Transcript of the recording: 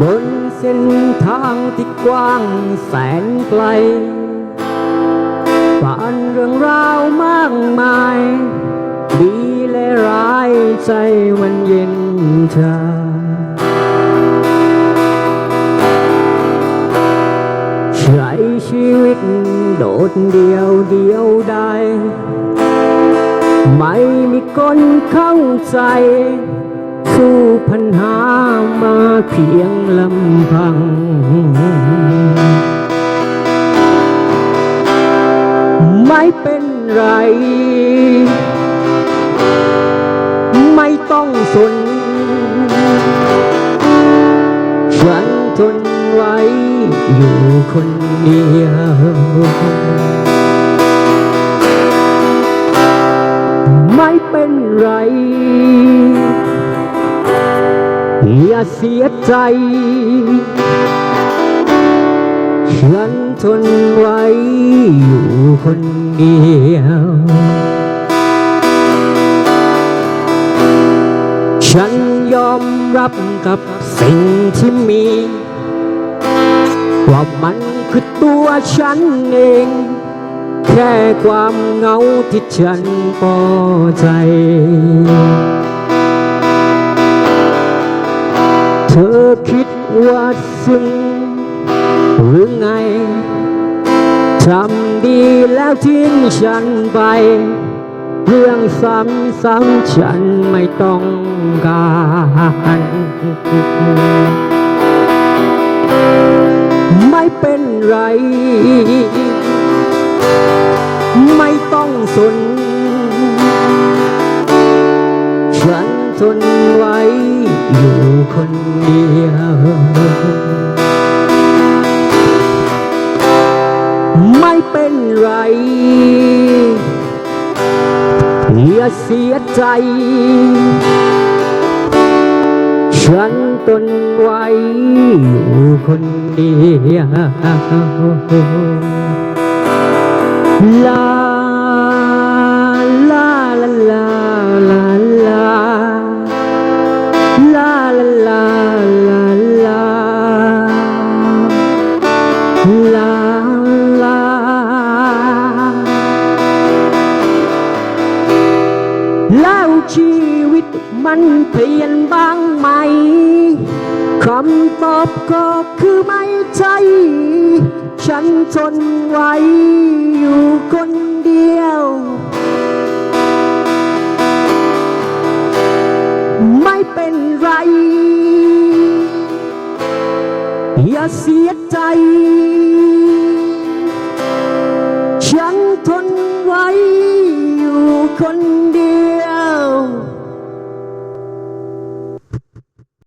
บนเส้นทางที่กว้างแสนไกลผ่านเรื่องราวมากมาย ดีและร้ายใจมันเย็นชาใช้ชีวิตโดดเดียวเดียวได้ไม่มีคนเข้าใจ สู้ปัญหามา เพียงลำพัง ไม่เป็นไร ไม่ต้องสนฉันทนไว้อยู่คนเดียวไม่เป็นไร อย่าเสียใจ ฉันทนไว้อยู่คนเดียว ฉันยอมรับกับสิ่งที่มี ว่ามันคือตัวฉันเอง แค่ความเหงาที่ฉันพอใจ ธอคิดว่าซึ้งหรือไง ทำดีแล้วทิ้งฉันไป เรื่องซ้ำๆฉันไม่ต้องการไม่เป็นไร ไม่ต้องสน ฉันทน อยู่คนเดียวไม่เป็นไร อย่าเสียใจ ฉันทนไว้อยู่คนเดียวลา ชีวิตมันเปลี่ยนบ้างไหม คำตอบก็คือไม่ใช่ ฉันทนไว้อยู่คนเดียว ไม่เป็นไร อย่าเสียใจ ฉันทนไว้อยู่คน